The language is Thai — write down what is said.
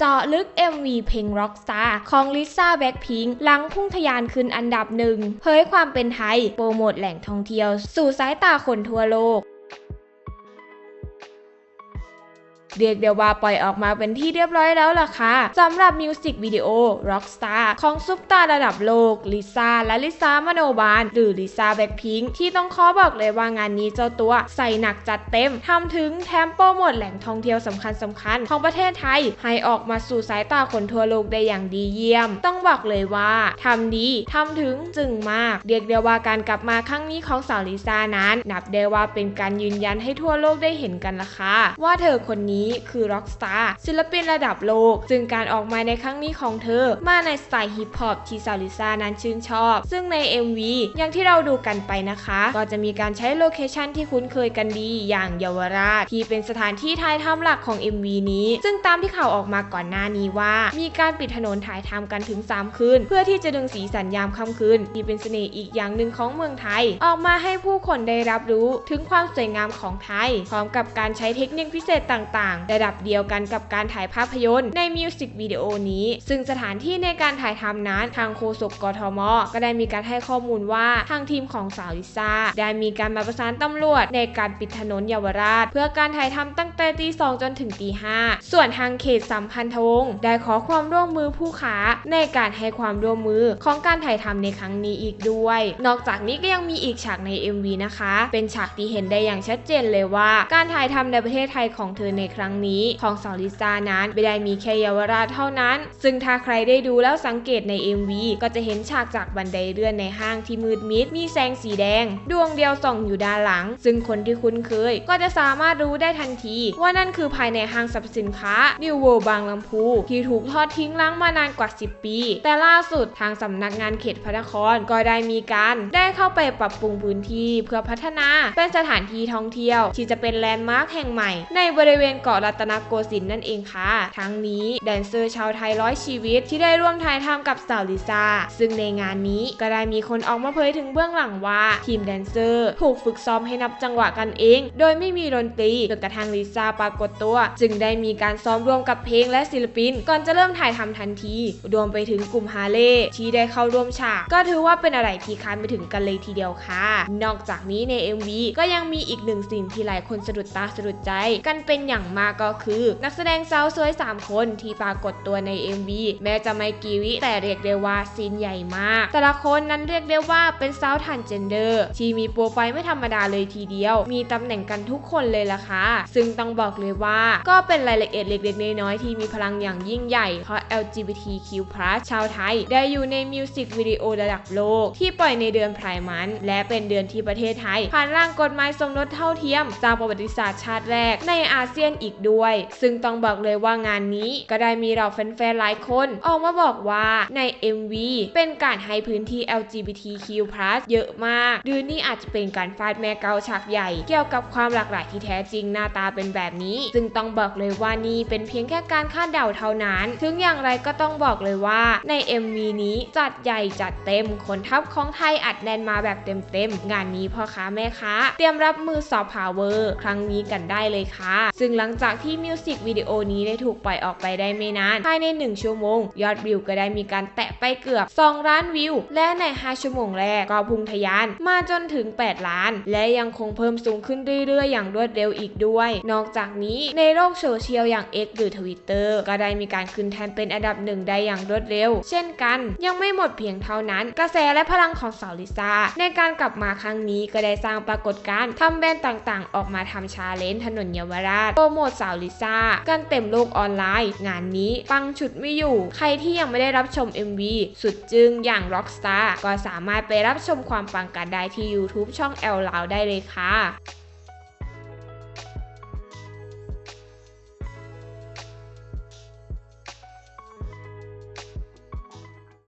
เจาะลึก MV เพลง Rockstar ของลิซ่าแบ็คพิงหลังพุ่งทะยานขึ้นอันดับหนึ่งเผยความเป็นไทย โปรโมทแหล่งท่องเที่ยว สู่สายตาคนทั่วโลก เรียกเดียวว่าปล่อยออกมาเป็นที่เรียบร้อยแล้วล่ะค่ะสำหรับมิวสิกวิดีโอ Rockstar ของซุปตาร์ระดับโลกลิซ่าและลิซ่ามโนบาลหรือลิซ่าแบ็คพิงที่ต้องขอบอกเลยว่างานนี้เจ้าตัวใส่หนักจัดเต็มทำถึงแถมโปรโมทแหล่งท่องเที่ยวสำคัญสำคัญๆของประเทศไทย ให้ออกมาสู่สายตาคนทั่วโลกได้อย่างดีเยี่ยม ต้องบอกเลยว่าทำดีทำถึงจึงมาก เรียกได้ว่าการกลับมาครั้งนี้ของสาวลิซ่านั้น นับได้ว่าเป็นการยืนยันให้ทั่วโลกได้เห็นกันละค่ะว่าเธอคนนี้คือ Rockstar ศิลปินระดับโลก ซึ่งการออกมาในครั้งนี้ของเธอ มาในสไตล์ฮิปฮอปที่สาลิซานั้นชื่นชอบ ซึ่งใน MV อย่างที่เราดูกันไปนะคะ ก็จะมีการใช้โลเคชันที่คุ้นเคยกันดีอย่างเยาวราช ที่เป็นสถานที่ถ่ายทำหลักของ MV นี้ ซึ่งตามที่ข่าวออกมาก่อนหน้านี้ว่า มีการปิดถนนถ่ายทำกันถึง 3 คืน เพื่อที่จะดึงสีสันยามค่ำคืนที่เป็นเสน่ห์อีกอย่างหนึ่งของเมืองไทย ออกมาให้ผู้คนได้รับรู้ถึงความสวยงามของไทย พร้อมกับการใช้เทคนิคพิเศษต่างระดับเดียวกันกับการถ่ายภาพยนตร์ในมิวสิกวิดีโอนี้ ซึ่งสถานที่ในการถ่ายทำนั้นทางโฆษกกทม ก็ได้มีการให้ข้อมูลว่าทางทีมของสาวลิซ่า ได้มีการมาประสานตำรวจในการปิดถนนเยาวราช เพื่อการถ่ายทำตั้งแต่ตีสองจนถึงตีห้าส่วนทางเขตสัมพันธวงศ์ได้ขอความร่วมมือผู้ค้าในการให้ความร่วมมือของการถ่ายทำในครั้งนี้อีกด้วย นอกจากนี้ก็ยังมีอีกฉากใน MV นะคะ เป็นฉากที่เห็นได้อย่างชัดเจนเลยว่า การถ่ายทำในประเทศไทยของเธอในครั้งนี้ของสาวลิซ่านั้นไม่ได้มีแค่เยาวราชเท่านั้น ซึ่งถ้าใครได้ดูแล้วสังเกตใน MV ก็จะเห็นฉากจากบันไดเลื่อนในห้างที่มืดมิด มีแสงสีแดง ดวงเดียวส่องอยู่ด้านหลัง ซึ่งคนที่คุ้นเคย ก็จะสามารถรู้ได้ทันที ว่านั่นคือภายในห้างสรรพสินค้า New World บางลำพู ที่ถูกทอดทิ้งล้างมานานกว่า 10 ปี แต่ล่าสุดทางสำนักงานเขตพระนครก็ได้มีการได้เข้าไปปรับปรุงพื้นที่เพื่อพัฒนาเป็นสถานที่ท่องเที่ยว ที่จะเป็นแลนด์มาร์คแห่งใหม่ ในบริเวณเกาาะรัตนโกสินทร์นั่นเองค่ะ ทั้งนี้แดนเซอร์ชาวไทยร้อยชีวิตที่ได้ร่วมถ่ายทำกับสาวลิซ่า ซึ่งในงานนี้ก็ได้มีคนออกมาเผยถึงเบื้องหลังว่าทีมแดนเซอร์ถูกฝึกซ้อมให้นับจังหวะกันเอง โดยไม่มีดนตรีจนกระทั่งลิซ่าปรากฏตัว จึงได้มีการซ้อมร่วมกับเพลงและศิลปิน ก่อนจะเริ่มถ่ายทำทันที รวมไปถึงกลุ่มฮาเล่ที่ได้เข้าร่วมฉาก ก็ถือว่าเป็นอะไรที่คาดไม่ถึงกันเลยทีเดียวค่ะ นอกจากนี้ใน MV ก็ยังมีอีกหนึ่งสิ่งที่หลายคนสะดุดตาสะดุดใจกันเป็นอย่างมากก็คือ นักแสดงสาวสวย 3 คนที่ปรากฏตัวใน MV แม้จะไม่กีวิ แต่เรียกได้ว่าซีนใหญ่มาก แต่ละคนนั้นเรียกได้ว่าเป็นสาวทันเจนเดอร์ ที่มีโปรไฟล์ไม่ธรรมดาเลยทีเดียว มีตำแหน่งกันทุกคนเลยล่ะค่ะ ซึ่งต้องบอกเลยว่า ก็เป็นรายละเอียดเล็กๆน้อยๆที่มีพลังอย่างยิ่งใหญ่ เพราะ LGBTQ+ ชาวไทย ได้อยู่ในมิวสิกวิดีโอระดับโลก ที่ปล่อยในเดือนไพร์มัน และเป็นเดือนที่ประเทศไทย ผ่านร่างกฎหมายสมรสเท่าเทียมสร้างประวัติศาสตร์ชาติแรกในอาเซียนอีกด้วย ซึ่งต้องบอกเลยว่างานนี้ก็ได้มีเราแฟนๆหลายคนออกมาบอกว่าใน MV เป็นการให้พื้นที่ LGBTQ+ เยอะมากหรือนี่อาจจะเป็นการฟาดแม่เกาฉากใหญ่ เกี่ยวกับความหลากหลายที่แท้จริงหน้าตาเป็นแบบนี้ ซึ่งต้องบอกเลยว่านี่เป็นเพียงแค่การคาดเดาเท่านั้น ถึงอย่างไรก็ต้องบอกเลยว่าใน MV นี้จัดใหญ่จัดเต็มคนทัพของไทยอัดแน่นมาแบบเต็มๆงานนี้พ่อค้าแม่ค้า เตรียมรับมือสอบพาวเวอร์ครั้งนี้กันได้เลยค่ะ ซึ่งหลังจากที่มิวสิกวิดีโอนี้ได้ถูกปล่อยออกไปได้ไม่นาน ภายใน 1 ชั่วโมง ยอดวิวก็ได้มีการแตะไปเกือบ 2 ล้านวิว และใน 5 ชั่วโมงแรกก็พุ่งทะยาน มาจนถึง 8 ล้าน และยังคงเพิ่มสูงขึ้นเรื่อยๆ อย่างรวดเร็วอีกด้วย นอกจากนี้ในโลกโซเชียลอย่าง X หรือ Twitter ก็ได้มีการขึ้นแทนเป็นอันดับหนึ่งได้อย่างรวดเร็ว เช่นกัน ยังไม่หมดเพียงเท่านั้น กระแสและพลังของสาวลิซ่าในการกลับมาครั้งนี้ก็ได้สร้างปรากฏการณ์ทำแบรนด์ต่างๆ ออกมาทำชาเลนจ์ถนนเยาวราชโปรโมดสาวลิซ่ากันเต็มโลกออนไลน์ งานนี้ปังชุดไม่อยู่ ใครที่ยังไม่ได้รับชม MV สุดจึงอย่าง Rockstar ก็สามารถไปรับชมความปังกันได้ที่ YouTube ช่อง L ลาวได้เลยค่ะ